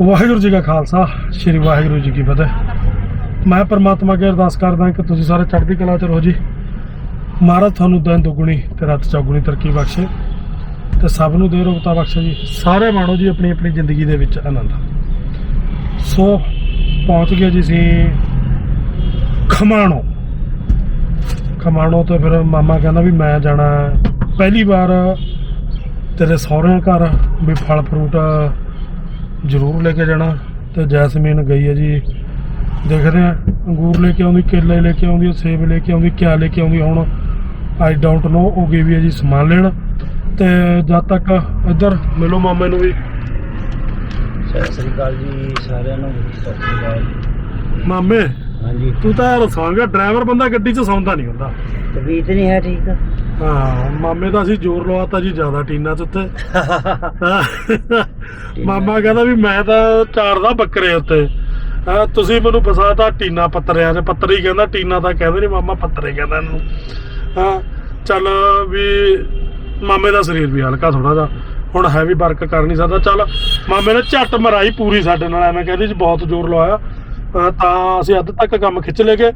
ਵਾਹਿਗੁਰੂ ਜੀ ਕਾ ਖਾਲਸਾ, ਸ੍ਰੀ ਵਾਹਿਗੁਰੂ ਜੀ ਕੀ ਫਤਿਹ। ਮੈਂ ਪਰਮਾਤਮਾ ਅੱਗੇ ਅਰਦਾਸ ਕਰਦਾ ਕਿ ਤੁਸੀਂ ਸਾਰੇ ਚੜ੍ਹਦੀ ਕਲਾ ਚ ਰਹੋ ਜੀ। ਮਹਾਰਾਜ ਤੁਹਾਨੂੰ ਦਿਨ ਦੁਗਣੀ ਤੇ ਰਾਤ ਚੌਗੁਣੀ ਤਰੱਕੀ ਬਖਸ਼ੇ ਤੇ ਸਭ ਨੂੰ ਦੇ ਰੋਗਤਾ ਬਖਸ਼ੇ ਜੀ। ਸਾਰੇ ਮਾਣੋ ਜੀ ਆਪਣੀ ਆਪਣੀ ਜ਼ਿੰਦਗੀ ਦੇ ਵਿੱਚ ਆਨੰਦ ਸੋ ਪਹੁੰਚ ਗਏ ਜੀ ਸੀ ਖਮਾਣੋ। ਖਮਾਣੋ ਤੋਂ ਫਿਰ ਮਾਮਾ ਕਹਿੰਦਾ ਵੀ ਮੈਂ ਜਾਣਾ ਪਹਿਲੀ ਵਾਰ ਤੇਰੇ ਸਹੁਰਿਆਂ ਘਰ ਵੀ ਫਲ ਫਰੂਟ ਜ਼ਰੂਰ ਲੈ ਕੇ ਜਾਣਾ ਤੇ ਜੈਸਮੀਨ ਗਈ ਹੈ ਜੀ। ਦੇਖਦੇ ਆ ਅੰਗੂਰ ਲੈ ਕੇ ਆਉਂਦੀ ਕੇਲੇ ਲੈ ਕੇ ਆਉਂਦੀ ਸੇਬ ਲੈ ਕੇ ਆਉਂਦੀ ਕਿਆ ਲੈ ਕੇ ਆਉਂਦੀ ਹੁਣ ਆਈ ਡੋਂਟ ਨੋ ਉਹ ਗਈ ਵੀ ਹੈ ਜੀ ਸਮਾਨ ਲੈਣ। ਤੇ ਜਦ ਤੱਕ ਇੱਧਰ ਮਿਲੋ ਮਾਮੇ ਨੂੰ ਵੀ। ਸਤਿ ਸ੍ਰੀ ਅਕਾਲ ਜੀ ਸਾਰਿਆਂ ਨੂੰ ਸਤਿ ਸ੍ਰੀ ਅਕਾਲ। ਮਾਮੇ ਹਾਂਜੀ। ਤੂੰ ਤਾਂ ਰਸਾਂਗਾ ਡਰਾਈਵਰ ਬੰਦਾ ਗੱਡੀ 'ਚ ਸੌਂਦਾ ਨਹੀਂ ਹੁੰਦਾ। ਤਬੀਅਤ ਨਹੀਂ ਹੈ ਠੀਕ। ਹਾਂ, ਮਾਮੇ ਦਾ ਅਸੀਂ ਜ਼ੋਰ ਲਵਾਤਾ ਜੀ ਜ਼ਿਆਦਾ ਟੀਨਾ 'ਚ ਉੱਤੇ। ਮਾਮਾ ਕਹਿੰਦਾ ਵੀ ਮੈਂ ਤਾਂ ਚਾਰਦਾ ਬੱਕਰੇ ਉੱਤੇ। ਹਾਂ, ਤੁਸੀਂ ਮੈਨੂੰ ਫਸਾਤਾ ਟੀਨਾ ਪੱਤਰਿਆਂ 'ਚ। ਪੱਤਰ ਹੀ ਕਹਿੰਦਾ ਟੀਨਾ ਤਾਂ ਕਹਿੰਦੇ ਨਹੀਂ ਮਾਮਾ ਪੱਤਰੇ ਕਹਿੰਦਾ ਇਹਨੂੰ। ਹਾਂ, ਚੱਲ ਵੀ ਮਾਮੇ ਦਾ ਸਰੀਰ ਵੀ ਹਲਕਾ ਥੋੜਾ ਜਿਹਾ। ਹੁਣ ਹੈਵੀ ਵਰਕ ਕਰ ਨਹੀਂ ਸਕਦਾ। ਚੱਲ ਮਾਮੇ ਨੇ ਝੱਟ ਮਰਾਈ ਪੂਰੀ ਸਾਡੇ ਨਾਲ, ਐਵੇਂ ਕਹਿੰਦੀ ਜੀ ਬਹੁਤ ਜ਼ੋਰ ਲਵਾਇਆ। ਤਾਂ ਅਸੀਂ ਅੱਧ ਤੱਕ ਕੰਮ ਖਿੱਚ ਲਏ ਗਏ।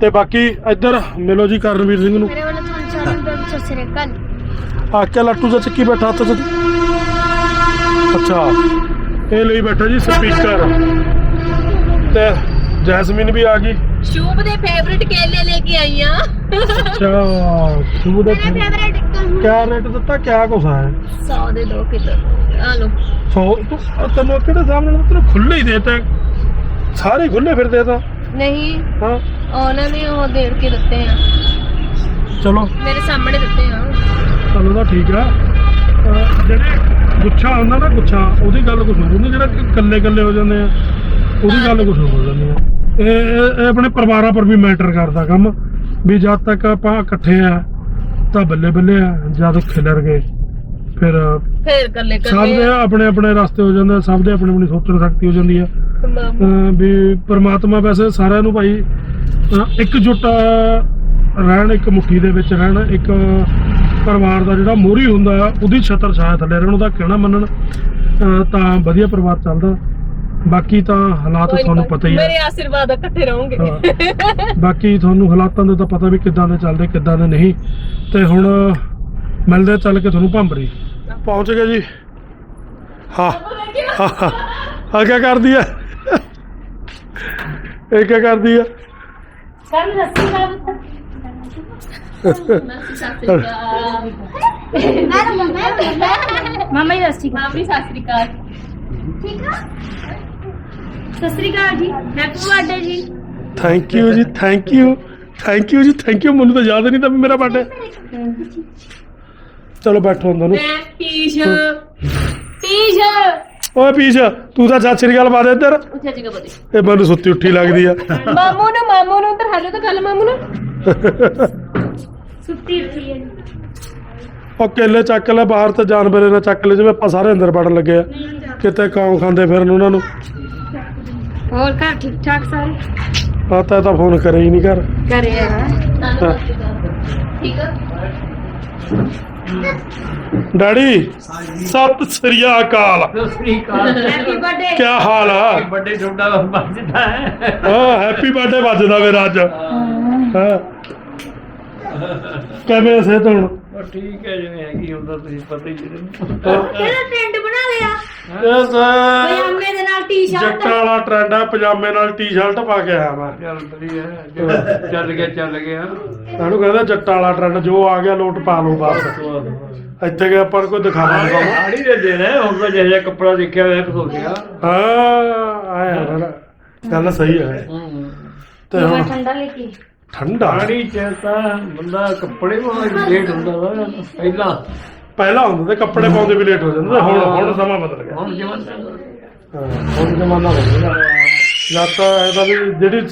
ਤੇ ਬਾਕੀ ਇੱਧਰ ਮਿਲੋ ਜੀ ਕਰਨਵੀਰ ਸਿੰਘ ਨੂੰ। ਮੇਰੇ ਵੱਲੋਂ ਤੁਹਾਨੂੰ ਸਾਰਿਆਂ ਨੂੰ ਸਤਿ ਸ੍ਰੀ ਅਕਾਲ ਆ ਕੇ ਲੱਟੂ ਜਿਹਾ ਚੱਕੀ ਬੈਠਾ ਹੱਥ 'ਚ ਅੱਛਾ ਇਹ ਲਈ ਬੈਠਾ ਜੀ ਸਪੀਕਰ। ਤੇ ਜੈਸਮੀਨ ਵੀ ਆ ਗਈ। ਸ਼ੂਭ ਦੇ ਫੇਵਰਿਟ ਕੇਲੇ ਲੈ ਕੇ ਆਈ ਆ ਅੱਛਾ ਸ਼ੂ ਦੇ ਫੇਵਰੇਟ ਕਿਆ ਰੇਟ ਦਿੱਤਾ ਕਿਆ ਕੁਛ ਹੈ 100 ਦੇ ਦੋ ਕਿਲੋ। ਆ ਲੋ ਸੋ ਤੂੰ ਤੈਨੂੰ ਕਿਹੜੇ ਸਾਹਮਣੇ ਨਾਲ ਤੈਨੂੰ ਖੁੱਲੇ ਹੀ ਦੇਤੇ। ਸਾਰੇ ਖੁੱਲੇ ਫਿਰਦੇ ਤਾਂ। ਨਹੀਂ ਹਾਂ। ਉਹਨਾਂ ਨੇ ਉਹ ਦੇੜ ਕੇ ਦਿੱਤੇ ਆ। ਚਲੋ। ਮੇਰੇ ਸਾਹਮਣੇ ਦਿੱਤੇ ਆ। ਚਲੋ ਤਾਂ ਠੀਕ ਆ। ਅਹ ਜਿਹੜੇ ਗੁੱਛਾ ਹੁੰਦਾ ਨਾ ਗੁੱਛਾ ਉਹਦੀ ਗੱਲ ਕੁਝ ਹੋਰ ਹੁੰਦੀ ਜਿਹੜਾ ਕੱਲੇ ਕੱਲੇ ਹੋ ਜਾਂਦੇ ਆ ਉਹਦੀ ਗੱਲ ਕੁਝ ਹੋਰ ਹੋ ਜਾਂਦੀ ਆ। ਇਹ ਇਹ- ਇਹ ਆਪਣੇ ਪਰਿਵਾਰਾਂ ਪਰ ਵੀ ਮੈਟਰ ਕਰਦਾ ਕੰਮ ਵੀ ਜਦ ਤੱਕ ਆਪਾਂ ਇਕੱਠੇ ਆ ਤਾਂ ਬੱਲੇ ਬੱਲੇ ਆ ਜਦ ਖਿਲਰ ਗਏ ਫਿਰ ਫੇਰ ਕੱਲੇ ਸਭ ਦੇ ਕੱਲੇ ਆਪਣੇ ਆਪਣੇ ਰਸਤੇ ਹੋ ਜਾਂਦੇ ਆ, ਸਭ ਦੇ ਆਪਣੀ ਆਪਣੀ ਸੋਚਣ ਸ਼ਕਤੀ ਹੋ ਜਾਂਦੀ ਆ। ਅਹ ਵੀ ਪ੍ਰਮਾਤਮਾ ਵੈਸੇ ਸਾਰਿਆਂ ਨੂੰ ਭਾਈ ਅਹ ਇਕਜੁੱਟ ਰਹਿਣ ਇੱਕ ਮੁਠੀ ਦੇ ਵਿੱਚ ਰਹਿਣ ਇੱਕ ਪਰਿਵਾਰ ਦਾ ਜਿਹੜਾ ਮੋਹਰੀ ਹੁੰਦਾ ਉਹਦੀ ਛਤਰ ਛਾਇਆ ਥੱਲੇ ਰਹਿਣ ਉਹਦਾ ਕਹਿਣਾ ਮੰਨਣ ਤਾਂ ਵਧੀਆ ਪਰਿਵਾਰ ਚੱਲਦਾ। ਬਾਕੀ ਤਾਂ ਹਾਲਾਤ ਤੁਹਾਨੂੰ ਪਤਾ ਹੀ ਮੇਰੇ ਆ ਆਸ਼ੀਰਵਾਦ ਇਕੱਠੇ ਰਹੋਗੇ। ਹਾਂ। ਬਾਕੀ ਤੁਹਾਨੂੰ ਹਾਲਾਤਾਂ ਦਾ ਤਾਂ ਪਤਾ ਵੀ ਕਿੱਦਾਂ ਦੇ ਚੱਲਦੇ ਕਿੱਦਾਂ ਦੇ ਨਹੀਂ। ਤੇ ਹੁਣ ਮਿਲਦੇ ਚੱਲ ਕੇ ਤੁਹਾਨੂੰ ਭੰਬਰੀ ਪਹੁੰਚ ਗਏ ਜੀ। ਹਾਂ। ਹਾਂ, ਹਾਂ। ਆ ਕੀ ਕਰਦੀ ਆ? ਇਹ ਕੀ ਕਰਦੀ ਆ? ਸਰ ਰੱਸੀ ਮਮਾ ਜੀ ਰੱਸੀ ਮਾਮੀ ਸਤਿ ਸ੍ਰੀ ਅਕਾਲ ਠੀਕ ਆ ਸਤਿ ਸ੍ਰੀ ਅਕਾਲ ਜੀ ਹੈਪੀ ਬਰਥਡੇ ਜੀ ਥੈਂਕ ਯੂ ਜੀ ਥੈਂਕ ਯੂ ਥੈਂਕ ਯੂ ਜੀ ਥੈਂਕ ਯੂ ਮੈਨੂੰ ਤਾਂ ਯਾਦ ਨਹੀਂ ਤਾਂ ਮੇਰਾ ਬਰਥਡੇ ਚਲੋ ਬੈਠੋ ਅੰਦਰ ਨੂੰ। ਮੈਂ ਪੀਸ਼ ਪੀਸ਼ ਓਏ ਪੀਛ ਤੂੰ ਤਾਂ ਸਤਿ ਸ੍ਰੀ ਅਕਾਲ ਬਾਦ ਇੱਧਰ। ਉੱਥੇ ਜਗ੍ਹਾ ਬਦੇ ਇਹ ਮੈਨੂੰ ਸੁੱਤੀ ਉੱਠੀ ਲੱਗਦੀ ਆ। ਮਾਮੂ ਨੂੰ ਮਾਮੂ ਨੂੰ ਤਾਂ ਹਾਲੇ ਤਾਂ ਗੱਲ ਮਾਮੂ ਨੂੰ। ਸੁੱਤੀ ਉੱਠੀ ਹੈ ਉਹ ਕੇਲੇ ਚੱਕ ਲੈ ਬਾਹਰ ਤੇ ਜਾਨਵਰੇ ਨਾ ਚੱਕ ਲੈ ਜਿਵੇਂ ਆਪਾਂ ਸਾਰੇ ਅੰਦਰ ਵੜਨ ਲੱਗੇ ਆ। ਕਿਤੇ ਕੌਂ ਖਾਂਦੇ ਫਿਰਨ ਉਹਨਾਂ ਨੂੰ? ਹੋਰ ਘਰ ਠੀਕ ਠਾਕ ਸਾਰੇ? ਪਤਾ ਤਾਂ ਫੋਨ ਕਰੇ ਹੀ ਨਹੀਂ ਘਰ। ਘਰੇ ਆ। ਠੀਕ ਆ ਡੈਡੀ ਸਤਿ ਸ੍ਰੀ ਅਕਾਲ। ਹੈਪੀ ਬਰਥਡੇ ਕੀ ਹਾਲ ਆ? ਵੱਡੇ ਛੋਟਾ ਦਾ ਵੱਜਦਾ ਹੈ। ਹਾਂ ਹੈਪੀ ਬਰਥਡੇ ਵੱਜਦਾ ਮੇਰਾ ਅੱਜ। ਹਾਂ। ਕਿਵੇਂ ਸੇ ਹੁਣ? ਉਹ ਠੀਕ ਹੈ ਜਿਵੇਂ ਹੈਗੀ ਹੁੰਦਾ ਤੁਸੀਂ ਪਤਾ ਹੀ ਹੈ ਇਹਦਾ ਟ੍ਰੈਂਡ ਬਣਾ ਲਿਆ। ਇਸ ਪਜਾਮੇ ਦੇ ਨਾਲ ਟੀ-ਸ਼ਰਟ। ਜੱਟਾਂ ਵਾਲਾ ਟ੍ਰੈਂਡ ਆ ਪਜਾਮੇ ਨਾਲ ਟੀ-ਸ਼ਰਟ ਪਾ ਕੇ ਆਇਆ ਮੈਂ। ਚੱਲ ਵਧੀਆ ਜੋ ਚੱਲ ਗਿਆ ਚੱਲ ਗਿਆ। ਇਹਨੂੰ ਕਹਿੰਦਾ ਜੱਟਾਂ ਵਾਲਾ ਟ੍ਰੈਂਡ ਜੋ ਆ ਗਿਆ ਲੋਟ ਪਾ ਲਓ ਬਸ। ਇੱਥੇ ਕਿ ਆਪਾਂ ਨੂੰ ਕੋਈ ਦਿਖਾਵਾ ਨਹੀਂ ਪਾਉਣਾ ਆੜੀ ਦੇ ਦੇ ਨੇ ਹੁਣ ਤਾਂ ਜਿਹੜਾ ਕੱਪੜਾ ਦੇਖਿਆ ਹੋਇਆ ਹੋ ਗਿਆ ਹਾਂ ਆਇਆ ਨਾ। ਗੱਲ ਸਹੀ ਹੈ। ਤੇ ਹੁਣ? ਠੰਡਾ ਲੈ ਕੇ ਠੰਡਾ। ਆੜੀ ਚ ਤਾਂ ਬੰਦਾ ਕੱਪੜੇ ਪਾਉਣ ਲੇਟ ਹੁੰਦਾ ਵਾ ਪਹਿਲਾਂ। ਪਹਿਲਾਂ ਹੁੰਦੇ ਤੇ ਕੱਪੜੇ ਪਾਉਂਦੇ ਵੀ ਲੇਟ ਹੋ ਜਾਂਦੇ ਤੇ ਹੁਣ ਹੁਣ ਸਮਾਂ ਬਦਲ ਗਿਆ। ਹੁਣ ਤਾਂ ਹਾਂ, ਹੁਣ ਜ਼ਮਾਨਾ ਬਦਲ ਗਿਆ। ਜਦ ਤਾਂ ਇਹਦਾ ਵੀ ਜਿਹੜੀ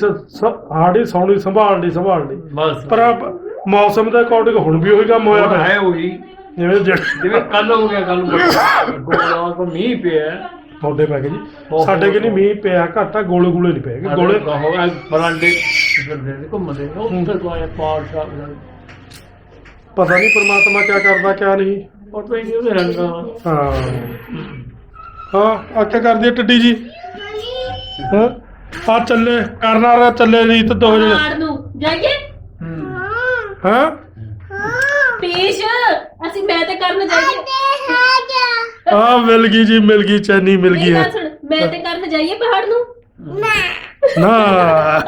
ਹਾੜੀ ਸੌਣੀ ਸੰਭਾਲਣੀ ਸੰਭਾਲਣੀ ਬਸ। ਪਰ ਆਪ- ਮੌਸਮ ਦੇ ਅਕੋਰਡਿੰਗ ਹੁਣ ਵੀ ਉਹੀ ਕੰਮ ਹੋਇਆ ਹੈ ਉਹੀ। ਜਿਵੇਂ ਜਿਵੇਂ ਕੱਲ ਹੋ ਗਿਆ ਕੱਲ ਗੋਲਾ ਕੋ ਮੀਂਹ ਪਿਆ। ਤੁਹਾਡੇ ਪੈ ਗਏ ਜੀ। ਸਾਡੇ ਕਿ ਨਹੀਂ ਮੀਂਹ ਪਿਆ ਘਾਟਾ ਗੋਲੇ ਗੋਲੇ ਨਹੀਂ ਪਏ ਗੋਲੇ ਗੋਲੇ ਬਰਾਂਡੇ ਫਿਰਦੇ ਨੇ ਘੁੰਮਦੇ ਨੇ। ਉੱਥੇ ਤੋਂ ਆਇਆ ਪਾਰ ਸਾਹਿਬ ਦਾ ਪਤਾ ਨਹੀਂ ਪ੍ਰਮਾਤਮਾ ਕੀ ਕਰਦਾ ਕੀ ਨਹੀਂ। ਉਹ ਤਾਂ ਹੀ ਉਹਦੇ ਰੰਗਾਂ ਹਾਂ। ਹਾਂ ਆ ਕੀ ਕਰਦੀ ਹੈ ਟੱਡੀ ਜੀ। ਹਾਂ ਆ ਚੱਲੇ ਕਰਨਾ ਰ ਚੱਲੇ ਰੀਤ ਦੋ ਜਣੇ ਪਹਾੜ ਨੂੰ। ਜਾਈਏ? ਹਾਂ। ਪੀਸ਼ ਅਸੀਂ ਮੈਂ ਤੇ ਕਰਨ ਜਾਈਏ। ਆ ਮਿਲ ਗਈ ਜੀ ਮਿਲ ਗਈ ਚੈਨੀ ਮਿਲ ਗਈ ਮੇਰੀ ਹੈ। ਗੱਲ ਸੁਣ ਮੈਂ ਤੇ ਕਰਨ ਜਾਈਏ ਪਹਾੜ ਨੂੰ? ਨਾ।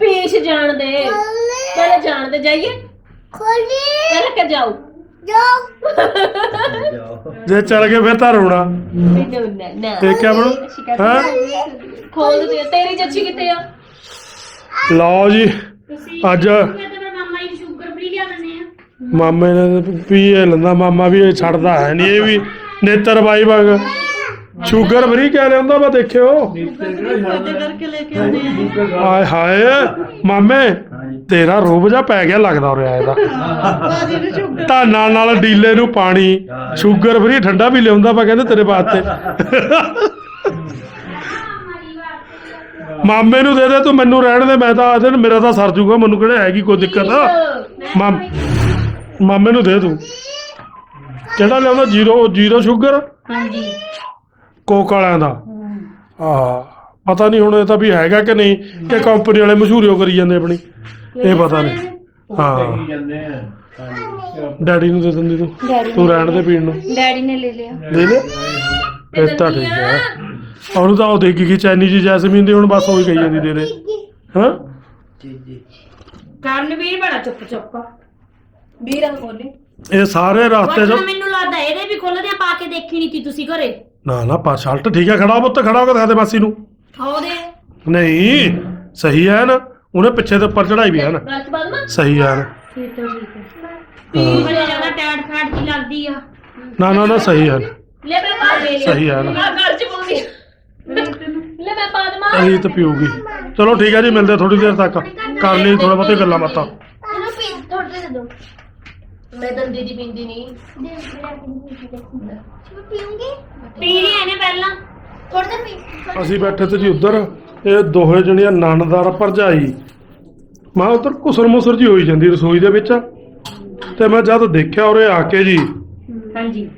ਪੀਸ਼ ਜਾਣ ਦੇ। ਪਹਿਲੇ ਜਾਣ ਦੇ ਜਾਈਏ। ਪਹਿਲੇ ਕਿ ਜਾਓ। ਜੇ ਚੱਲ ਗਏ ਫਿਰ ਤਾਂ ਰੋਣਾ। ਮੈਨੂੰ ਨਾ ਨਾ। ਤੇ ਕਿਆ ਬਣੂ ਹਾਂ। ਖੋਲ ਦੇ ਤੇਰੀ ਜੱਚੀ ਕਿੱਥੇ ਆ? ਲਓ ਜੀ ਅੱਜ ਮੈਂ ਤਾਂ ਫਿਰ ਮਾਮਾ ਜੀ ਸ਼ੂਗਰ ਫ੍ਰੀ ਲਿਆ ਮਾਮੇ ਨੇ ਪੀਏ ਲੰਦਾ, ਮਾਮਾ ਵੀ ਇਹ ਛੱਡਦਾ ਹੈ ਨਹੀਂ ਇਹ ਵੀ ਨੇਤਰ ਬਾਈ ਵਾਂਗ। ਸ਼ੂਗਰ ਫਰੀ ਕਹਿ ਲਿਆਉਂਦਾ ਮੈਂ ਦੇਖਿਓ। ਕਰਕੇ ਲੈ ਕੇ ਆਉਂਦੇ ਹਾਏ ਹਾਏ ਮਾਮੇ, ਤੇਰਾ ਰੋਬ ਜਾ ਪੈ ਗਿਆ ਲੱਗਦਾ ਉਰੇ ਇਹਦਾ। ਧਾਨਾਂ ਨਾਲ ਡੀਲੇ ਨੂੰ ਪਾਣੀ, ਸ਼ੂਗਰ ਫਰੀ ਠੰਡਾ ਵੀ ਲਿਆਉਂਦਾ ਮੈਂ ਕਹਿੰਦੇ ਤੇਰੇ ਵਾਸਤੇ। ਮਾਮੇ ਨੂੰ ਦੇ ਦੇ, ਤੂੰ ਮੈਨੂੰ ਰਹਿਣ ਦੇ, ਮੈਂ ਤਾਂ ਆ ਦਿਨ ਮੇਰਾ ਤਾਂ ਸਰ ਜੂਗਾ, ਮੈਨੂੰ ਕਿਹੜਾ ਹੈਗੀ ਕੋਈ ਦਿੱਕਤ? ਮਾਮ ਮਾਮੇ ਨੂੰ ਦੇ ਤੂੰ ਕਿਹੜਾ ਲਿਆਉਂਦਾ? Zero zero sugar? ਹਾਂਜੀ। ਕੋਕ ਵਾਲਿਆਂ ਦਾ। ਆਹ ਪਤਾ ਨਹੀਂ ਹੁਣ ਇਹ ਤਾਂ ਵੀ ਹੈਗਾ ਕਿ ਨਹੀਂ ਕਿ ਕੰਪਨੀ ਵਾਲੇ ਮਸ਼ਹੂਰੀਓ ਕਰੀ ਜਾਂਦੇ ਆਪਣੀ। ਇਹ ਪਤਾ ਨਹੀਂ। ਹਾਂ। ਜਾਂਦੇ ਆ ਡੈਡੀ ਨੂੰ ਦੇ ਦਿੰਦੀ ਤੂੰ। ਡੈਡੀ ਤੂੰ ਰਹਿਣ ਦੇ ਪੀਣ ਨੂੰ। ਡੈਡੀ ਨੇ ਲੈ ਲਿਆ। ਦੇ ਲੈ। ਇਹ ਤਾਂ ਠੀਕ ਹੈ। ਉਹਨੂੰ ਤਾਂ ਉਹ ਦੇ ਗਈ ਚੈਨੀ ਜੀ ਜੈਸਮੀਨ ਦੀ ਹੁਣ ਬਸ ਉਹੀ ਕਹੀ ਜਾਂਦੀ ਦੇ ਦੇ। ਹਾਂ? ਕਰਨਵੀਰ ਬੜਾ ਚੁੱਪ ਚੁੱਪ ਵੀਰਾਂ ਖੋਲੀ ਇਹ ਸਾਰੇ ਰਸਤੇ 'ਚ ਮੈਨੂੰ ਲੱਗਦਾ ਇਹਦੇ ਵੀ ਖੁੱਲਦੇ ਆ ਪਾ ਕੇ ਦੇਖੀ ਨਹੀਂ ਤੀ ਤੁਸੀਂ ਘਰੇ। ਨਾ ਨਾ ਪਾ ਸ਼ਲਟ ਠੀਕ ਹੈ ਖੜਾ ਪੁੱਤ ਖੜਾ ਹੋ ਕੇ ਦਿਖਾ ਦੇ ਮਾਸੀ ਨੂੰ। ਉਹਦੇ ਨਹੀਂ ਸਹੀ ਹੈ ਨਾ ਉਹਨੇ ਪਿੱਛੇ ਤੇ ਉੱਪਰ ਚੜਾਈ ਵੀ ਹੈ ਨਾ। ਸਹੀ ਹੈ ਨਾ। ਠੀਕ ਹੈ ਠੀਕ ਹੈ। ਪੀ ਬੜੇ ਜ਼ਿਆਦਾ ਟੈਟ ਫੈਟ ਦੀ ਲੱਗਦੀ ਆ। ਨਾ ਨਾ ਨਾ ਸਹੀ ਹੈ ਲੈ ਮੈਂ ਪਾ ਦੇ। ਸਹੀ ਹੈ ਨਾ। ਗੱਲ ਚ ਪਾਉਂਦੀ ਲੈ ਮੈਂ ਪਾ ਦਮਾ ਅਹੀਂ ਤਾਂ ਪੀਊਗੀ। ਚਲੋ ਠੀਕ ਹੈ ਜੀ ਮਿਲਦੇ ਥੋੜੀ ਦੇਰ ਤੱਕ। ਕਰ ਲਈ ਥੋੜਾ ਬਹੁਤੇ ਗੱਲਾਂ ਬਾਤਾਂ। ਇਹਨੂੰ ਪੀ ਥੋੜੇ ਦੇ ਦੋ ਮੈਂ ਦੰਦੀ ਦੀ ਪਿੰਦੀ ਨਹੀਂ ਪੀ ਲਿਆ ਨੇ ਪਹਿਲਾਂ। ਥੋੜਾ ਪੀ ਅਸੀਂ ਬੈਠੇ ਤੇ ਜੀ ਉੱਧਰ ਇਹ ਦੋਹੇ ਜਣੀਆਂ ਨਣਦਾਰ ਭਰਜਾਈ। ਮੈਂ ਉੱਧਰ ਕੁਸਰ ਮੁਸਰ ਜੀ ਹੋਈ ਜਾਂਦੀ ਰਸੋਈ ਦੇ ਵਿੱਚ। ਤੇ ਮੈਂ ਜਦ ਦੇਖਿਆ ਉਰੇ ਆ ਕੇ ਜੀ। ਹਾਂਜੀ।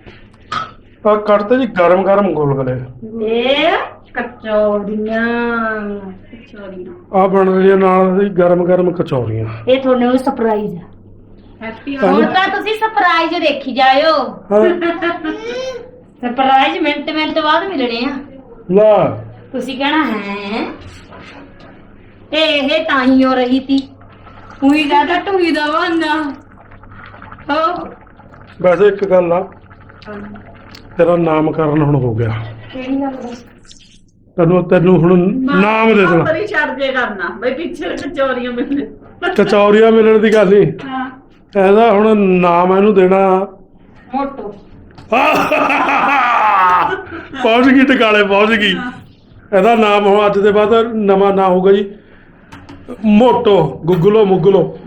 ਆ ਕੱਢਤੇ ਜੀ ਗਰਮ ਗਰਮ ਗੋਲਗਲੇ ਇਹ ਕਚੌੜੀਆਂ। ਕਚੌੜੀਆਂ। ਆ ਬਣ ਰਹੀਆਂ ਨਾਲ ਦੀ ਗਰਮ ਗਰਮ ਕਚੌਰੀਆਂ ਇਹ ਤੁਹਾਨੂੰ ਸਰਪ੍ਰਾਈਜ਼ ਆ। ਹੈਪੀ ਹੁਣ ਤਾਂ ਤੁਸੀਂ ਸਰਪ੍ਰਾਈਜ਼ ਦੇਖੀ ਜਾਇਓ। ਹਾਂ। ਸਰਪ੍ਰਾਈਜ਼ ਮਿੰਟ ਮਿੰਟ ਬਾਅਦ ਮਿਲਣੇ ਆ। ਲਾ। ਤੁਸੀਂ ਕਹਿਣਾ ਹੈ? ਇਹ ਤਾਂ ਹੀ ਹੋ ਰਹੀ ਤੀ। ਉਹੀ ਕਹਤਾ ਟੂਈ ਦਾ ਬਹਾਨਾ। ਹੋ ਵੈਸੇ ਇੱਕ ਗੱਲ ਆ। ਤੇਰਾ ਨਾਮਕਰਨ ਹੁਣ ਹੋ ਗਿਆ। ਕਿਹੜੀ ਗੱਲ ਦਾ ਤੈਨੂੰ ਤੈਨੂੰ ਹੁਣ ਨਾਮ ਦੇ ਦੇਣਾ। ਪਰੀ ਛੱਡ ਜੇ ਕਰਨਾ। ਬਈ ਪਿੱਛੇ ਕਚੋਰੀਆਂ ਮਿਲਦੇ ਕਚੌਰੀਆਂ ਮਿਲਣ ਦੀ ਗੱਲ ਨਹੀਂ ਹਾਂ। ਇਹਦਾ ਹੁਣ ਨਾਮ ਇਹਨੂੰ ਦੇਣਾ। ਮੋਟੋ। ਪਹੁੰਚ ਗਈ ਟਿਕਾਲੇ ਪਹੁੰਚ ਗਈ। ਇਹਦਾ ਨਾਮ ਹੁਣ ਅੱਜ ਦੇ ਬਾਅਦ ਨਵਾਂ ਨਾਂ ਹੋਊਗਾ ਜੀ। ਮੋਟੋ ਗੁੱਗਲੋ ਮੁੱਗਲੋ।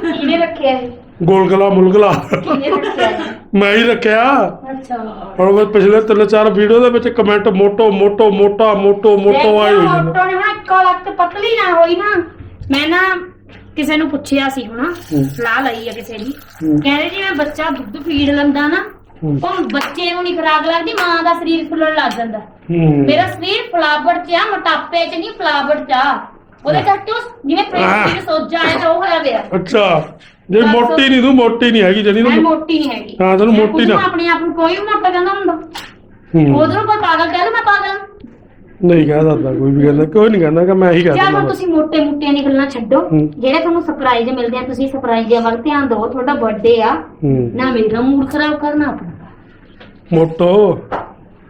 ਕਿਹਨੇ ਰੱਖਿਆ ਇਹ? ਗੋਲਗਲਾ ਮੁਲਗਲਾ। ਕਿਹਨੇ ਰੱਖਿਆ ਇਹ? ਮੈਂ ਹੀ ਰੱਖਿਆ। ਅੱਛਾ। ਹੁਣ ਮੈਂ ਪਿਛਲੇ ਤਿੰਨ ਚਾਰ ਵੀਡੀਓ ਦੇ ਵਿੱਚ ਕਮੈਂਟ ਮੋਟੋ ਮੋਟੋ ਮੋਟਾ ਮੋਟੋ ਮੋਟੋ ਆਏ ਹੋਏ ਨੇ। ਮੋਟੋ ਨੇ ਹੁਣ ਪਤਲੀ ਨਾ ਹੋਈ ਨਾ। ਮੈਂ ਨਾ ਕਿਸੇ ਨੂੰ ਪੁੱਛਿਆ ਸੀ ਹੁਣ। ਸਲਾਹ ਲਈ ਆ ਕਿਸੇ ਦੀ। ਕਹਿੰਦੇ ਜਿਵੇਂ ਬੱਚਾ ਦੁੱਧ ਫੀਡ ਲੈਂਦਾ ਨਾ। ਉਹ ਬੱਚੇ ਨੂੰ ਨਹੀਂ ਖਰਾਕ ਲੱਗਦੀ ਮਾਂ ਦਾ ਸਰੀਰ ਫੁੱਲਣ ਲੱਗ ਜਾਂਦਾ ਮੇਰਾ ਸਰੀਰ ਫਲਾਵਟ ਚ ਆ ਮੋਟਾਪੇ ਚ ਨਹੀਂ ਫਲਾਵਟ ਚ ਆ ਉਹਦੇ ਕਰਕੇ ਉਹ ਜਿਵੇਂ ਪ੍ਰੈਸ਼ਰ ਦੀ ਸੋਜਾ ਆਇਆ ਤਾਂ ਉਹ ਹੋਇਆ ਪਿਆ ਅੱਛਾ ਜੇ। ਮੋਟੀ ਨਹੀਂ ਤੂੰ ਮੋਟੀ ਨਹੀਂ ਹੈਗੀ ਮੈਂ ਤੂੰ ਮੋਟੀ ਨਹੀਂ ਹੈਗੀ ਹਾਂ, ਤੈਨੂੰ ਮੋਟੀ ਨੂੰ ਨਾ- ਆਪਣੇ ਆਪ ਨੂੰ ਕੋਈ ਮੋਟਾ ਕਹਿੰਦਾ ਹੁੰਦਾ। ਉਧਰੋਂ ਕੋਈ ਪਾਗਲ ਕਹਿੰਦਾ ਮੈਂ ਪਾਗਲ ਨਹੀਂ ਕਹਿ ਸਕਦਾ ਕੋਈ ਵੀ ਕਹਿੰਦਾ ਕੋਈ ਨਹੀਂ ਕਹਿੰਦਾ ਕਿ ਮੈਂ ਹੀ ਜਾਂ ਕਹਿੰਦਾ ਹੁਣ ਤੁਸੀਂ ਮੋਟੇ ਮੁੱਟੀਆਂ ਦੀਆਂ ਗੱਲਾਂ ਛੱਡੋ ਹੂੰ। ਜਿਹੜੇ ਤੁਹਾਨੂੰ ਸਰਪ੍ਰਾਈਜ਼ ਮਿਲਦੇ ਆ ਤੁਸੀਂ ਸਰਪ੍ਰਾਈਜ਼ ਵੱਲ ਧਿਆਨ ਦਿਓ ਤੁਹਾਡਾ ਬਰਥਡੇ ਆ ਹੂੰ। ਨਾ ਮੇਰਾ ਮੂਡ ਖਰਾਬ ਕਰਨਾ ਆਪਣਾ। ਮੋਟੋ।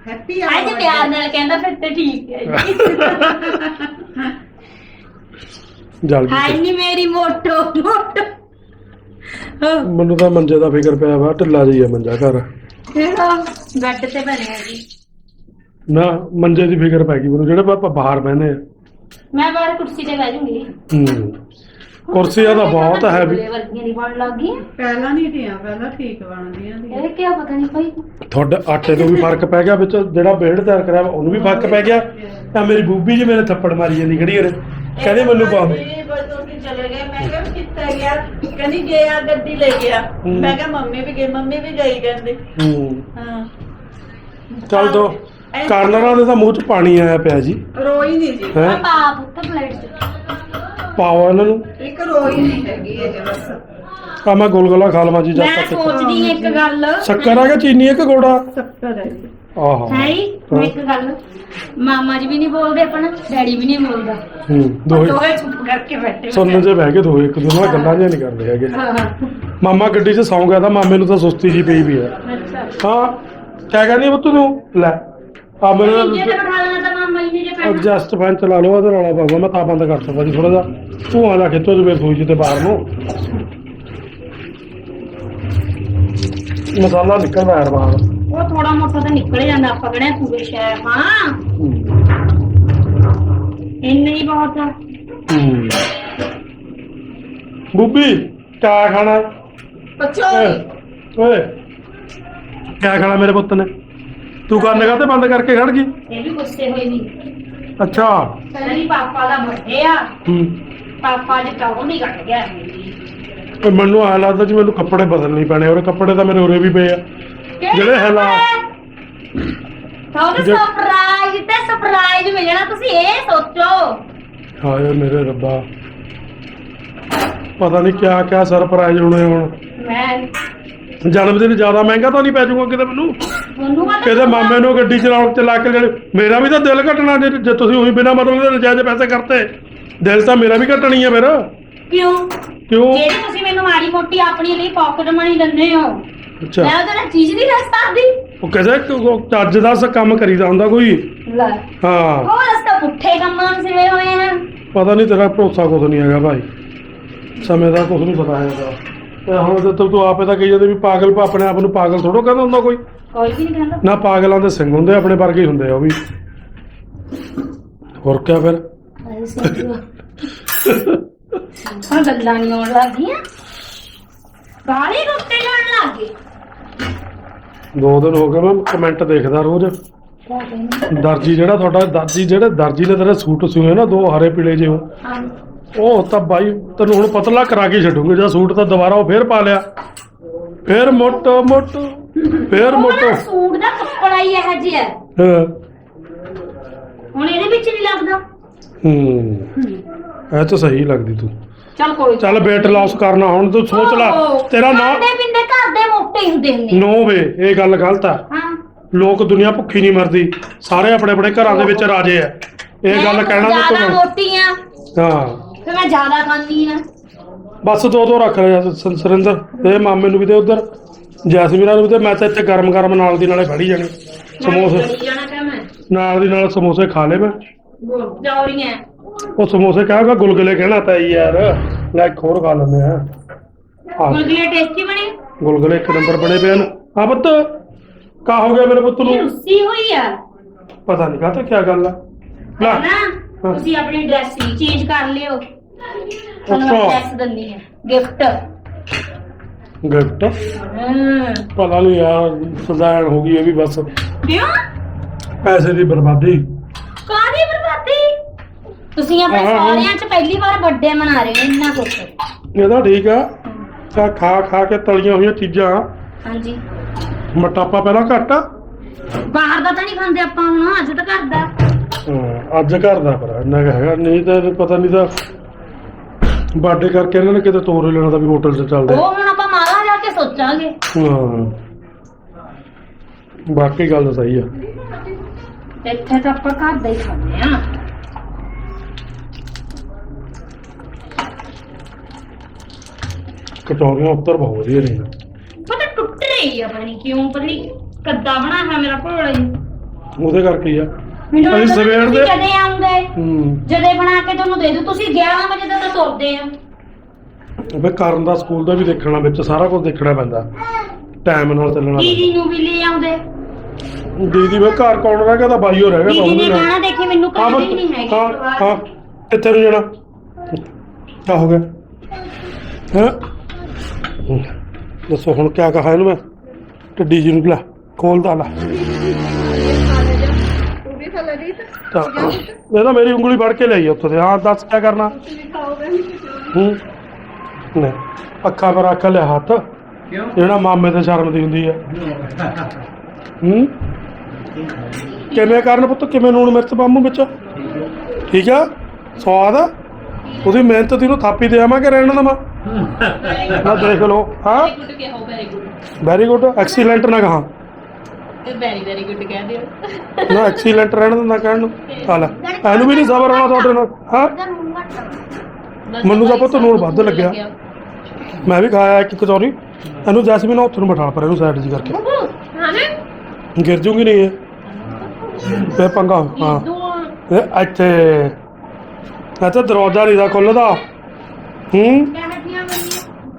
ਹੈਪੀ ਅੱਜ ਪਿਆਰ ਨਾਲ ਕਹਿੰਦਾ ਫਿਰ ਤੇ ਠੀਕ ਹੈ ਜੀ। ਜਲਦੀ ਹਾਏ ਨੀ ਮੇਰੀ ਮੋਟੋ ਮੋਟੋ। ਹਾਂ ਮੈਨੂੰ ਤਾਂ ਮੰਜੇ ਦਾ ਫਿਕਰ ਪਿਆ ਵਾ ਢਿੱਲਾ ਜਿਹਾ ਮੰਜਾ ਘਰ। ਕਿਹੜਾ? ਬੈੱਡ ਤੇ ਬਣਿਆ ਜੀ। ਨਾ ਮੰਜੇ ਦੀ ਫਿਕਰ ਪੈ ਗਈ ਮੈਨੂੰ ਜਿਹੜੇ ਆਪਾਂ ਬਾਹਰ ਬਹਿੰਦੇ ਆ। ਮੈਂ ਬਾਹਰ ਕੁਰਸੀ ਤੇ ਬਹਿ ਜੂੰਗੀ। ਹੂੰ। ਕੁਰਸੀਆਂ ਤਾਂ ਬਹੁਤ ਹੈਵੀ। ਵਰਗੀਆਂ ਦੀ ਬਣ ਲੱਗ ਗਈ ਪਹਿਲਾਂ ਨਹੀਂ ਤੀਆਂ ਪਹਿਲਾਂ ਠੀਕ ਬਣਦੀਆਂ ਸੀ ਇਹ ਕਿਆ ਪਤਾ ਨਹੀਂ ਭਾਈ। ਤੁਹਾਡੇ ਆਟੇ ਤੋਂ ਵੀ ਫ਼ਰਕ ਪੈ ਗਿਆ ਵਿੱਚ ਜਿਹੜਾ ਬੇੜ ਤਿਆਰ ਕਰਿਆ ਵਾ ਉਹਨੂੰ ਵੀ ਫ਼ਰਕ ਪੈ ਗਿਆ। ਤਾਂ ਮੇਰੀ ਬੂਬੀ ਜੀ ਮੇਰੇ ਥੱਪੜ ਮਾਰੀ ਜਾਂਦੀ ਖੜੀ ਉਹਨੇ ਕਹਿੰਦੀ ਮੈਨੂੰ ਪਾ ਦੇ ਇਹ ਬਦੋਂ ਕਿ ਚਲੇ ਗਏ। ਮੈਂ ਕਿਹਾ ਵੀ ਕਿੱਥੇ ਗਿਆ? ਕਹਿੰਦੀ ਗਿਆ ਗੱਡੀ ਲੈ ਗਿਆ ਹੂੰ। ਮੈਂ ਕਿਹਾ ਮੰਮੀ ਵੀ ਗਈ ਮੰਮੀ ਵੀ ਗਈ ਕਹਿੰਦੀ। ਹੂੰ। ਹਾਂ। ਚੱਲ ਦੋ। ਕਾਰਨਰਾਂ ਦੇ ਤਾਂ ਮੂੰਹ 'ਚ ਪਾਣੀ ਆਇਆ ਪਿਆ ਜੀ। ਰੋਈ ਨਹੀਂ ਜੀ। ਹੈ? ਪਾ ਪੁੱਤ ਪਲੇਟ ਚ। ਪਾਓ ਇਹਨਾਂ ਨੂੰ। ਇੱਕ ਰੋਈ ਨਹੀਂ ਹੈਗੀ ਇਹ ਬਸ। ਆ ਮੈਂ ਗੁਲਗੁਲਾ ਖਾ ਲਵਾਂ ਜੀ ਜਦ ਮੈਂ ਤੱਕ। ਸੋਚਦੀ ਹਾਂ ਇੱਕ ਗੱਲ। ਸ਼ੱਕਰ ਆ ਕਿ ਚੀਨੀ ਹੈ ਕਿ ਗੋੜਾ? ਸੱਤਰ ਹੈ ਜੀ। ਆਹੋ। ਹੈ ਹੀ ਮੈਂ ਇੱਕ ਗੱਲ। ਮਾਮਾ ਜੀ ਵੀ ਨਹੀਂ ਬੋਲਦੇ ਆਪਣਾ ਡੈਡੀ ਵੀ ਨਹੀਂ ਬੋਲਦਾ। ਹੂੰ ਦੋਏ ਦੋਵੇਂ ਚੁੱਪ ਕਰਕੇ ਬੈਠੇ ਸੁਣਨ ਜੇ ਬਹਿ ਕੇ ਦੋਏ ਇੱਕ ਦੂਜੇ ਨਾਲ ਗੱਲਾਂ ਜਿਹੀਆਂ ਨਹੀਂ ਕਰਦੇ ਹੈਗੇ। ਮਾਮਾ ਗੱਡੀ 'ਚ ਸੌਂ ਗਿਆ ਤਾਂ ਮਾਮੇ ਨੂੰ ਤਾਂ ਸੁਸਤੀ ਜੀ ਪਈ ਵੀ ਹੈ। ਅੱਛਾ। ਹਾਂ ਕਿਆ ਕਹਿੰਦੀ ਪੁੱਤ ਤੂੰ ਲੈ। ਆ ਜੇ ਮੇਰੇ ਤੇ ਬਿਠਾ ਲੈਣਾ ਤਾਂ ਮਾਮਾ ਜੀ ਨੇ ਜੇ ਪੈਣਾ। ਐਡਜਸਟ ਫੈਨ ਚਲਾ ਲਓ ਉਹਦੇ ਰੌਲਾ ਪਾਉਂਗਾ ਮੈਂ ਤਾਂ ਬੰਦ ਕਰ ਸਕਦਾ ਜੀ ਥੋੜਾ ਜਿਹਾ। ਧੂਆਂ ਦਾ ਖਿੱਚੋ ਜਵੇ ਸੂਈ ਜੀ ਤੇ ਬਾਹਰ ਨੂੰ। ਮਸਾਲਾ ਨਿਕਲਦਾ ਯਾਰ ਬਾਹਰ ਉਹ ਥੋੜਾ ਮੋਟਾ ਤਾਂ ਨਿਕਲ ਜਾਂਦਾ ਆਪਾਂ ਕਿਹੜੇ ਪੂਰੇ ਸ਼ਹਿਰ ਹਾਂ। ਇੰਨੇ ਹੀ ਬਹੁਤ ਆ। ਹੂੰ। ਬੁੱਬੀ ਕਿਆ ਖਾਣਾ? ਓਏ ਕਿਆ ਖਾਣਾ ਮੇਰੇ ਪੁੱਤ ਨੇ? ਤੂੰ ਕੰਨ ਕਾ ਤੇ ਬੰਦ ਕਰਕੇ ਖੜ ਗਈ। ਇਹ ਵੀ ਗੁੱਸੇ ਹੋਈ ਨਹੀਂ ਅੱਛਾ। ਕਹਿੰਦੀ ਪਾਪਾ ਦਾ ਬਰਥਡੇ ਆ। ਹੂੰ। ਪਾਪਾ ਜੀ ਕਾਹੋਂ ਨਹੀਂ ਕੱਟ ਗਿਆ ਤੇ ਮੈਨੂੰ ਆ ਲੱਗਦਾ ਜੀ ਮੈਨੂੰ ਕੱਪੜੇ ਬਦਲਣੇ ਪੈਣੇ ਔਰ ਕੱਪੜੇ ਤਾਂ ਮੇਰੇ ਉਰੇ ਵੀ ਪਏ ਆ। ਜਿਹੜੇ ਹਾਲਾਤ- ਤੁਹਾਨੂੰ ਜੇ- ਸਰਪ੍ਰਾਈਜ਼ ਤੇ ਸਰਪ੍ਰਾਈਜ਼ ਮਿਲਣਾ ਤੁਸੀਂ ਇਹ ਸੋਚੋ। ਹਾਏ ਮੇਰੇ ਰੱਬਾ। ਪਤਾ ਨਹੀਂ ਕਿਆ ਕਿਆ ਸਰਪ੍ਰਾਈਜ਼ ਹੋਣੇ ਹੁਣ। ਮੈਂ ਜਨਮ ਦਿਨ ਜ਼ਿਆਦਾ ਮਹਿੰਗਾ ਤਾਂ ਨਹੀਂ ਪੈ ਜਾਊਗਾ ਕਿਤੇ ਮੈਨੂੰ? ਤੁਹਾਨੂੰ ਪਤਾ ਕਿਤੇ ਮਾਮੇ ਨੂੰ ਗੱਡੀ ਚਲਾਉਣ ਚਲਾ ਕੇ ਲੈਣ ਮੇਰਾ ਵੀ ਤਾਂ ਦਿਲ ਘਟਣਾ ਜੇ ਜੇ ਤੁਸੀਂ ਉਹੀ ਬਿਨਾ ਮਤਲਬ ਦੇ ਨਜਾਇਜ਼ ਪੈਸੇ ਕਰਤੇ। ਦਿਲ ਤਾਂ ਮੇਰਾ ਵੀ ਘਟਣੀ ਆ ਫਿਰ। ਕਿਉਂ? ਕਿਉਂ? ਜਿਹੜੀ ਤੁਸੀਂ ਮੈਨੂੰ ਮਾੜੀ ਮੋਟੀ ਆਪਣੀ ਲਈ ਪਾਕਟ ਮਨੀ ਦਿੰਦੇ ਹੋ ਅੱਛਾ। ਮੈਂ ਉਹਦੇ ਨਾਲ ਚੀਜ਼ ਨਹੀਂ ਲੈ ਸਕਦੀ। ਉਹ ਕਿਸੇ ਕੋ- ਚੱਜ ਦਾ ਸ ਕੰਮ ਕਰੀਦਾ ਹੁੰਦਾ ਕੋਈ। ਲੈ। ਹਾਂ। ਉਹ ਰਸਤਾ ਪੁੱਠੇ ਕੰਮਾਂ ਨੂੰ ਹੋਏ ਆ। ਪਤਾ ਨਹੀਂ ਤੇਰਾ ਭਰੋਸਾ ਕੁਝ ਨਹੀਂ ਹੈਗਾ ਭਾਈ। ਸਮੇਂ ਦਾ ਕੁਝ ਨਹੀਂ ਪਤਾ ਹੈਗਾ। ਤੇ ਹੁਣ ਤੇ ਤੂੰ ਤੂੰ ਆਪੇ ਤਾਂ ਕਹੀ ਜਾਂਦੇ ਵੀ ਪਾਗਲ ਪਾ- ਆਪਣੇ ਆਪ ਨੂੰ ਪਾਗਲ ਥੋੜੋ ਕਹਿੰਦਾ ਹੁੰਦਾ ਕੋਈ। ਕੋਈ ਵੀ ਨਹੀਂ ਕਹਿੰਦਾ। ਨਾ ਪਾਗਲਾਂ ਦੇ ਸਿੰਘ ਹੁੰਦੇ ਆਪਣੇ ਵਰਗੇ ਹੀ ਹੁੰਦੇ ਆ ਉਹ ਵੀ। ਹੋਰ ਕਿਆ ਫਿਰ? ਹਾਂ ਗੱਲਾਂ ਨਹੀਂ ਆਉਣ ਲੱਗੀਆਂ। ਗਾਲੀ ਰੁੱਤੇ ਜਾਣ ਲੱਗ ਗਏ ਦੋ ਦਿਨ ਹੋ ਗਏ ਮੈਂ ਕਮੈਂਟ ਦੇਖਦਾ ਰੋਜ਼। ਕਿਆ ਕਹਿੰਦੇ ਦਰਜੀ ਜਿਹੜਾ ਤੁਹਾਡਾ ਦਰਜੀ ਜਿਹੜੇ ਦਰਜੀ ਨੇ ਤੇਰੇ ਸੂਟ ਸਿਉਏ ਨਾ ਦੋ ਹਰੇ ਪੀਲੇ ਜਿਹੇ ਉਹ ਹਾਂ। ਉਹ ਤਾਂ ਬਾਈ ਤੈਨੂੰ ਹੁਣ ਪਤਲਾ ਕਰਾ ਕੇ ਛੱਡੂਗੇ ਜਾਂ ਸੂਟ ਤਾਂ ਦੁਬਾਰਾ ਉਹ ਫੇਰ ਪਾ ਲਿਆ। ਫੇਰ ਮੋਟੋ ਮੋਟੋ ਫੇਰ ਮੋਟੋ। ਸੂਟ ਦਾ ਕੱਪੜਾ ਹੀ ਇਹੋ ਜਿਹਾ ਹੈ। ਹਾਂ। ਹੁਣ ਇਹਦੇ ਵਿੱਚ ਨਹੀਂ ਲੱਗਦਾ। ਹੂੰ। ਇਹ ਤਾਂ ਸਹੀ ਲੱਗਦੀ ਤੂੰ। ਚੱਲ ਕੋਈ ਚੱਲ weight loss ਕਰਨਾ ਹੁਣ ਤੂੰ ਸੋਚ ਲੈ। ਤੇਰਾ ਨਾਂ? ਖਾਂਦੇ ਪਿੰਦੇ ਘਰ ਦੇ ਮੋਟੇ ਹੀ ਹੁੰਦੇ ਹੁੰਦੇ ਨੋ ਵੇ ਇਹ ਗੱਲ ਗਲਤ ਆ। ਹਾਂ। ਲੋਕ ਦੁਨੀਆ ਭੁੱਖੀ ਨਹੀਂ ਮਰਦੀ। ਸਾਰੇ ਆਪਣੇ ਆਪਣੇ ਘਰਾਂ ਦੇ ਵਿੱਚ ਰਾਜੇ ਆ। ਇਹ ਗੱਲ ਕਹਿਣਾ ਤਾਂ ਜ਼ਿਆਦਾ ਤੂੰ ਮੋਟੀ ਆ। ਹਾਂ। ਫਿਰ ਮੈਂ ਜ਼ਿਆਦਾ ਖਾਂਦੀ ਆ। ਬਸ ਦੋ ਦੋ ਰੱਖ ਲਿਆ ਸ- ਸੁਰਿੰਦਰ ਤੇ ਮਾਮੇ ਨੂੰ ਵੀ ਦੇ ਉਧਰ ਜੈਸਮੀਨਾ ਨੂੰ ਵੀ ਤੇ ਮੈਂ ਤਾਂ ਇੱਥੇ ਗਰਮ ਗਰਮ ਨਾਲ ਦੀ ਨਾਲੇ ਫੜੀ ਜਾਣੀ ਸਮੋਸੇ। ਚਲੀ ਜਾਣਾ ਕਿ ਮੈਂ? ਨਾਲ ਦੀ ਨਾਲ ਸਮੋਸੇ ਖਾ ਲਏ ਮੈਂ। ਉਹ ਸਮੋਸੇ ਕਹਾਂਗਾ ਗੁਲਗੁਲੇ ਕਹਿਣਾ ਤਾਂ ਯਾਰ ਲੈ ਇੱਕ ਹੋਰ ਖਾ ਲੈਂਦੇ ਆ। ਹਾਂ ਗੁਲਗੁਲੇ ਟੇਸਟੀ ਬਣੇ? ਗੁਲਗੁਲੇ ਇੱਕ ਨੰਬਰ ਬਣੇ ਪਏ ਨੇ ਹਾਂ ਪੁੱਤ ਕਾ ਹੋ ਗਿਆ ਮੇਰੇ ਪੁੱਤ ਇਹ ਨੂੰ ਰੁੱਸੀ ਹੋਈ ਆ। ਪਤਾ ਨਹੀਂ ਕਾਹਤੇ ਕੀ ਗੱਲ ਆ। ਲੈ। ਨਾ? ਤੁਸੀਂ ਆਪਣੀ ਡਰੈਸ ਹੀ ਚੇਂਜ ਕਰ ਲਿਓ। ਤੁਹਾਨੂੰ ਅੱਛਾ। ਡਰੈਸ ਦਿੰਦੀ ਆ ਗਿਫਟ। ਗਿਫਟ? ਹੂੰ। ਪਤਾ ਨਹੀਂ ਯਾਰ ਸਜ਼ਾਇਣ ਹੋ ਗਈ ਇਹ ਵੀ ਬਸ। ਕਿਉਂ? ਪੈਸੇ ਦੀ ਬਰਬਾਦੀ। ਕਾਹਦੀ ਬਰਬਾਦੀ? ਤੁਸੀਂ ਆਪਣੇ ਹਾਂ, ਹਾਂ। ਸਹੁਰਿਆਂ 'ਚ ਪਹਿਲੀ ਵਾਰ ਬਰਥਡੇ ਮਨਾ ਰਹੇ ਹੋ ਇੰਨਾ ਕੁਛ। ਇਹਦਾ ਠੀਕ ਆ। ਤਾਂ ਖਾ ਖਾ ਕੇ ਤਲੀਆਂ ਹੋਈਆਂ ਚੀਜ਼ਾਂ। ਹਾਂਜੀ। ਮੋਟਾਪਾ ਪਹਿਲਾਂ ਘੱਟ ਆ। ਬਾਹਰ ਦਾ ਤਾਂ ਨਹੀਂ ਖਾਂਦੇ ਆਪਾਂ ਹੁਣ ਅੱਜ ਤਾਂ ਘਰ ਦਾ। ਹਾਂ, ਅੱਜ ਘਰ ਦਾ ਪਰ ਇੰਨਾ ਕੁ ਹੈਗਾ। ਨਹੀਂ ਤਾਂ ਪਤਾ ਨਹੀਂ ਤਾਂ ਬਰਥਡੇ ਕਰਕੇ ਇਹਨਾਂ ਨੇ ਕਿਤੇ ਤੋਰ ਲੈਣਾ ਤਾਂ ਵੀ ਹੋਟਲ 'ਚ ਚੱਲਦੇ ਉਹ ਹੁਣ ਆਪਾਂ ਮਾਲਾ ਜਾ ਕੇ ਸੋਚਾਂਗੇ। ਹਾਂ। ਬਾਕੀ ਗੱਲ ਸਹੀ ਆ। ਇੱਥੇ ਤਾਂ ਆਪਾਂ ਘਰ ਦਾ ਹੀ ਖਾਂਦੇ ਆ। ਕਚੌਰੀਆਂ ਉੱਤਰ ਬਹੁਤ ਵਧੀਆ ਨੇ ਪਤਾ ਟੁੱਟ ਰਹੀ ਆ ਪਤਾ ਨਹੀਂ ਕਿਉਂ ਪਤਾ ਨਹੀਂ ਕੱਦਾ ਬਣਾ ਹੈ ਮੇਰਾ ਭੋਲਾ। ਜੀ ਉਹਦੇ ਕਰਕੇ ਹੀ ਆ। ਮੈਨੂੰ ਅਸੀਂ ਲੱਗਦਾ ਸਵੇਰ ਤੁਸੀਂ ਦੇ- ਜਦੇ ਆਉਂਗੇ? ਹੂੰ। ਜਦੇ ਬਣਾ ਕੇ ਤੁਹਾਨੂੰ ਦੇ ਦੂ ਤੁਸੀਂ 11 ਵਜੇ ਤੱਕ ਤੁਰਦੇ ਆ। ਵੇ ਕਰਨ ਦਾ ਸਕੂਲ ਦਾ ਵੀ ਦੇਖਣਾ ਵਿੱਚ ਸਾਰਾ ਕੁਝ ਦੇਖਣਾ ਪੈਂਦਾ। ਟਾਈਮ ਨਾਲ ਚੱਲਣਾ ਦੀਦੀ ਨੂੰ ਵੀ ਲੈ ਆਉਂਦੇ। ਪੈਂਦਾ। ਦੀਦੀ ਮੈਂ ਘਰ ਕੌਣ ਰਹਿ ਗਿਆ? ਤਾਂ ਬਾਈਓ ਰਹਿ ਗਿਆ ਤਾਂ ਦੀਦੀ ਉਹਨੂੰ ਨੇ ਵੀ ਦੇਖੀ ਮੈਨੂੰ ਹਾਂ ਨਹੀਂ ਬਸ- ਹੈਗੀ ਹਾਂ। ਹਾਂ ਕਿੱਥੇ ਨੂੰ ਜਾਣਾ? ਕੀ ਹੋ ਗਿਆ? ਹਾਂ? ਦੱਸੋ ਹੁਣ ਕੀ ਕਹਾ ਇਹਨੂੰ ਮੈਂ? ਟੱਡੀ ਜੀ ਨੂੰ ਲੈ ਖੋਲਦਾ ਲੈ ਤੂੰ ਵੀ ਖਾ ਲੈ ਰਹੀ ਤਾਂ ਇਹ ਤਾਂ ਮੇਰੀ ਉਂਗਲੀ ਫੜ ਕੇ ਲਈ ਉੱਥੇ ਤੇ। ਹਾਂ ਦੱਸ ਕੀ ਕਰਨਾ? ਹੂੰ। ਨਹੀਂ ਅੱਖਾਂ ਪਰ ਅੱਖ ਲਿਆ ਹੱਥ। ਕਿਉਂ? ਜਿਹੜਾ ਮਾਮੇ ਤੇ ਸ਼ਰਮ ਦੀ ਹੁੰਦੀ ਹੈ ਹੂੰ। ਕਿਵੇਂ ਕਰਨ ਪੁੱਤ? ਕਿਵੇਂ ਨੂਣ ਮਿਰਚ ਮਾਮੂ ਵਿੱਚ? ਠੀਕ ਆ? ਸਵਾਦ ਆ? ਉਹਦੀ ਮਿਹਨਤ ਦੀ ਨੂੰ ਥਾਪੀ ਦੇ ਆਵਾਂ ਕਿ ਰਹਿਣ ਦਵਾਂ। ਨਾ ਦੇਖ ਲਓ। ਹਾਂ। ਵੈਰੀ ਗੁੱਡ ਕਿਹਾ very good very good excellent ਨਾ ਕਹਾਂ। ਤੇ ਵੈਰੀ ਵੈਰੀ ਗੁੱਡ ਕਹਿ ਦਿਓ ਨਾ ਐਕਸੀਲੈਂਟ ਰਹਿਣ ਦਿੰਦਾ ਕਹਿਣ ਨੂੰ। ਇਹਨੂੰ ਵੀ ਨਹੀਂ ਸਬਰ ਆਉਣਾ ਤੁਹਾਡੇ ਨਾਲ। ਹਾਂ? ਬਸ ਮੈਨੂੰ ਤਾਂ ਪੁੱਤ ਨੂਣ ਵੱਧ ਲੱਗਿਆ। ਮੈਂ ਵੀ ਖਾਇਆ ਇੱਕ ਕਚੌਰੀ। ਇਹਨੂੰ ਜੈਸਮੀਨ ਉੱਥੇ ਨੂੰ ਬਿਠਾ ਪਰ ਇਹਨੂੰ ਸਾਈਡ ਜੀ ਕਰਕੇ। ਹਾਂ ਨਾ ਗਿਰ ਜੂਗੀ ਨਹੀਂ ਇਹ? ਫੇ ਪੰਗਾ ਹਾਂ ਦੋ ਇਹ ਇੱਥੇ। ਇੱਥੇ ਦਰਵਾਜ਼ਾ ਨਹੀਂ ਦਾ ਖੁੱਲਦਾ। ਹੂੰ?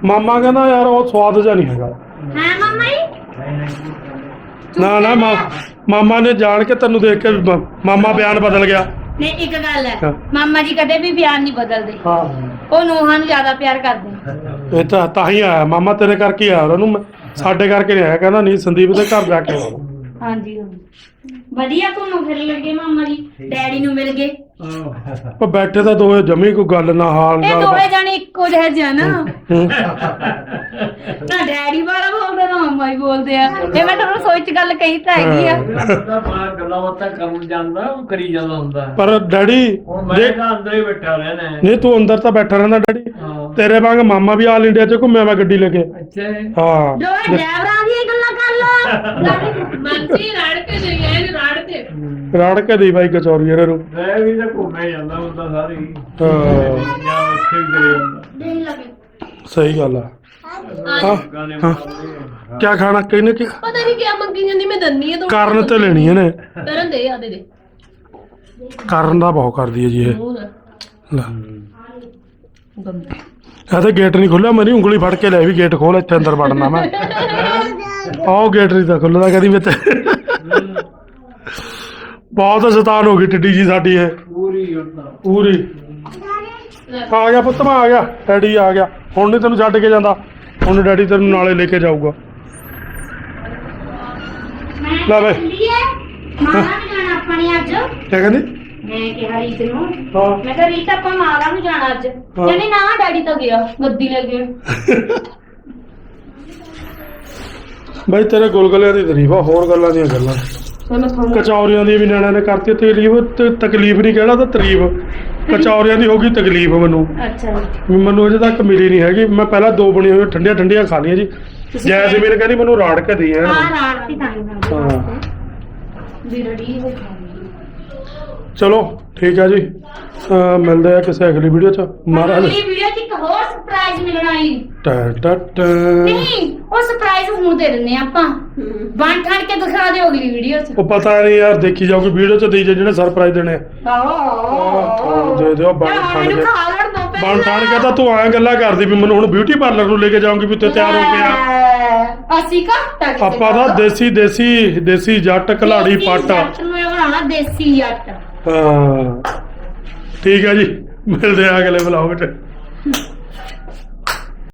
ਮਾਮਾ ਕਹਿੰਦਾ ਯਾਰ ਉਹ ਸਵਾਦ ਜਿਹਾ ਨਹੀਂ ਹੈਗਾ। ਨਾ ਨਾ ਮਾ- ਮਾਮਾ ਨੇ ਜਾਣ ਕੇ ਤੈਨੂੰ ਦੇਖ ਕੇ ਮ- ਮਾਮਾ ਬਿਆਨ ਬਦਲ ਗਿਆ। ਨਹੀਂ ਇੱਕ ਗੱਲ ਹਾਂ। ਹੈ। ਮਾਮਾ ਜੀ ਕਦੇ ਵੀ ਬਿਆਨ ਨਹੀਂ ਬਦਲਦੇ। ਹਾਂ। ਉਹ ਨੂੰਹਾਂ ਨੂੰ ਜ਼ਿਆਦਾ ਪਿਆਰ ਕਰਦੇ ਇਹ ਤਾਂ ਤਾਂ ਹੀ ਆਇਆ। ਮਾਮਾ ਤੇਰੇ ਕਰਕੇ ਹੀ ਆਇਆ। ਉਹਨੂੰ ਮੈਂ- ਸਾਡੇ ਕਰਕੇ ਨਹੀਂ ਆਇਆ। ਕਹਿੰਦਾ ਨਹੀਂ ਸੰਦੀਪ ਦੇ ਘਰ ਜਾ ਕੇ ਆਉਣਾ ਹਾਂਜੀ ਹਾਂਜੀ। ਵਧੀਆ ਘੁੰਮੋ ਫਿਰ ਲੱਗੇ ਮਾਮਾ ਜੀ? ਡੈਡੀ ਨੂੰ ਮਿਲ ਗਏ। ਉਹ ਬੈਠੇ ਤਾਂ ਦੋਵੇਂ ਜਮੀ ਕੋਈ ਗੱਲ ਨਾ ਹਾਲ ਇਹ ਨਾਲ ਦੋਵੇਂ ਜਾਣੇ ਇੱਕੋ ਜਿਹੇ ਜਿਹਾ ਨਾ। ਨਾ ਡੈਡੀ ਵਾਲਾ ਬੋਲਦਾ ਨਾ ਮਾਮਾ ਹੀ ਬੋਲਦੇ ਆ। ਇਹ ਮੈਂ ਤੁਹਾਨੂੰ ਸੋਚ ਗੱਲ ਕਹੀ ਤਾਂ ਹੈਗੀ ਆ। ਤਾਂ ਬਾਹਰ ਗੱਲਾਂ ਬਾਤਾਂ ਕਰਨ ਜਾਂਦਾ ਉਹ ਕਰੀ ਜਾਂਦਾ ਹੁੰਦਾ। ਪਰ ਡੈਡੀ ਹੁਣ ਮੈਂ ਦੇਖ ਤਾਂ ਅੰਦਰ ਹੀ ਬੈਠਾ ਰਹਿਣਾ ਹੈ। ਨਹੀਂ ਤੂੰ ਅੰਦਰ ਤਾਂ ਬੈਠਾ ਰਹਿੰਦਾ ਡੈਡੀ। ਹਾਂ। ਤੇਰੇ ਵਾਂਗ ਮਾਮਾ ਵੀ ਆਲ ਇੰਡੀਆ ਚ ਘੁੰਮਿਆ ਵਾ ਗੱਡੀ ਲੈ ਕੇ। ਅੱਛਾ ਹੈ। ਹਾਂ ਦੋਵੇਂ ਡਰਾਈਵਰਾਂ ਦੀਆਂ ਗੱਲਾਂ ਰੜ ਕੇ ਦੇ ਗਏ ਰੜ ਤੇ ਰੜ ਕੇ ਦੀ ਬਾਈ ਕਚੌਰੀ ਇਹਨਾਂ ਨੂੰ। ਮੈਂ ਵੀ ਤਾਂ ਘੁੰਮੇ ਜਾਂਦਾ ਹੁੰਦਾ ਸਾਰੀ। ਹਾਂ। ਜਾਂ ਉੱਥੇ ਵੀ ਜਾਂਦਾ। ਨਹੀਂ ਲੱਗੇ ਸਹੀ ਗੱਲ ਆ। ਹਾਂ ਗਾਣੇ ਹਾਂ। ਕੀ ਖਾਣਾ? ਕਿਹਨੇ ਕੀ ਪਤਾ ਨਹੀਂ ਕਿਆ ਮੰਗੀ ਜਾਂਦੀ ਮੈਂ ਦੰਨੀ ਆ ਕਾਰਨ ਤੇ ਲੈਣੀ ਇਹਨੇ ਕਰਨ ਦੇ ਆ ਦੇ ਦੇ। ਕਾਰਨ ਦਾ ਬਹੁਤ ਕਰਦੀ ਹੈ ਜੀ ਇਹ। ਮੂੰਹ ਨਾ ਲੈ। ਗੰਦੇ। ਇਹ ਤਾਂ ਗੇਟ ਨਹੀਂ ਖੁੱਲਿਆ ਮੇਰੀ ਉਂਗਲੀ ਫੜ ਕੇ ਲੈ ਵੀ ਗੇਟ ਖੋਲ ਇੱਥੇ ਅੰਦਰ ਵੜਨਾ ਮੈਂ। ਆਹ ਗੇਟ ਨਹੀਂ ਤਾਂ ਖੁੱਲਦਾ ਕਦੀ ਵਿੱਚ ਬਹੁਤ ਸ਼ੈਤਾਨ ਹੋ ਗਈ ਟਿੱਡੀ ਜੀ ਸਾਡੀ ਇਹ। ਪੂਰੀ ਹੁੰਦਾ ਪੂਰੀ। ਆ ਗਿਆ ਪੁੱਤ ਮੈਂ ਆ ਗਿਆ। ਡੈਡੀ ਆ ਗਿਆ। ਹੁਣ ਨਹੀਂ ਤੈਨੂੰ ਛੱਡ ਕੇ ਜਾਂਦਾ। ਹੁਣ ਡੈਡੀ ਤੈਨੂੰ ਨਾਲੇ ਲੈ ਕੇ ਜਾਊਗਾ। ਲੈ ਬਈ। ਮਾਲਾ ਨੂੰ ਜਾਣਾ ਆਪਾਂ ਨੇ ਅੱਜ। ਕੀ ਕਹਿੰਦੀ? ਮੈਂ ਕਿਹਾ ਰੀਤ ਨੂੰ। ਹਾਂ। ਮੈਂ ਕਿਹਾ ਰੀਤ ਆਪਾਂ ਮਾਲਾ ਨੂੰ ਜਾਣਾ ਅੱਜ। ਕਹਿੰਦੀ ਨਾ ਡੈਡੀ ਤਾਂ ਗਿਆ ਗੱਦੀ ਲੈ ਕੇ। ਬਈ ਤੇਰੇ ਗੁਲਗੁਲਿਆਂ ਦੀ ਤਾਰੀਫ ਹੋਰ ਗੱਲਾਂ ਦੀਆਂ ਗੱਲਾਂ। ਕਚੌਰੀਆਂ ਦੀ ਵੀ ਨਿਆਣਿਆਂ ਨੇ ਕਰਤੀ ਤਕਲੀਫ ਤੇ ਤਕਲੀਫ ਨਹੀਂ ਕਹਿਣਾ ਤਾਂ ਤਾਰੀਫ ਕਚੌਰੀਆਂ ਦੀ ਹੋ ਗਈ ਤਕਲੀਫ ਮੈਨੂੰ। ਅੱਛਾ ਮੈਨੂੰ ਅਜੇ ਤੱਕ ਮਿਲੀ ਨਹੀਂ ਹੈਗੀ। ਮੈਂ ਪਹਿਲਾਂ ਦੋ ਬਣੀਆਂ ਹੋਈਆਂ ਠੰਡੀਆਂ ਠੰਡੀਆਂ ਖਾ ਲਈਆਂ ਜੀ ਜੈਸਮੀਨ ਕਹਿੰਦੀ ਮੈਨੂੰ ਰਾੜ ਕੇ ਦੇ ਹਾਂ ਆ ਤਾਂ ਹਾਂ। ਹੋ। ਚਲੋ ਠੀਕ ਹੈ ਜੀ। ਮਿਲਦੇ ਆ ਕਿਸੇ ਅਗਲੀ ਵੀਡੀਓ ਚ। ਮਹਾਰਾਜ। ਅਗਲੀ ਵੀਡੀਓ 'ਚ ਇੱਕ ਹੋਰ ਸਰਪ੍ਰਾਈਜ਼ ਮਿਲਣਾ ਈ ਟਾ ਟਾ ਟਾ। ਨਹੀਂ। ਉਹ ਸਰਪ੍ਰਾਈਜ਼ ਹੁਣ ਦੇ ਦਿੰਨੇ ਆ ਆਪਾਂ। ਬਣ ਠਣ ਕੇ ਦਿਖਾ ਦਿਓ ਅਗਲੀ ਵੀਡੀਓ 'ਚ। ਉਹ ਪਤਾ ਨਹੀਂ ਯਾਰ ਦੇਖੀ ਜਾਊਗੀ ਵੀਡੀਓ ਚ ਦੇਈ ਜੇ ਜਿਹੜੇ ਸਰਪ੍ਰਾਈਜ਼ ਦੇਣੇ। ਆ। ਆਹ। ਦੇ ਦਿਓ ਬਣ ਠਣ ਕੇ। ਬਣ ਠਣ ਕੇ ਤਾਂ ਤੂੰ ਐਂ ਗੱਲਾਂ ਕਰਦੀ ਵੀ ਮੈਨੂੰ ਹੁਣ ਬਿਊਟੀ ਪਾਰਲਰ ਨੂੰ ਲੈ ਕੇ ਜਾਊਂਗੀ ਵੀ ਉੱਥੇ ਤਿਆਰ ਹੋ ਗਿਆ ਅਸੀਂ ਘੱਟ ਕਿਸੇ ਆਪਾਂ ਦਾ। ਦੇਸੀ ਦੇਸੀ ਦੇਸੀ ਜੱਟ ਕਲਾੜੀ ਦੇਸੀ ਪੱਟ ਜੱਟ ਨੂੰ ਇਹ ਬਣਾਉਣਾ ਦੇਸੀ ਜੱਟ। ਹਾਂ। ਠੀਕ ਹੈ ਜੀ ਮਿਲਦੇ ਆ ਅਗਲੇ ਵਲੌਗ 'ਚ।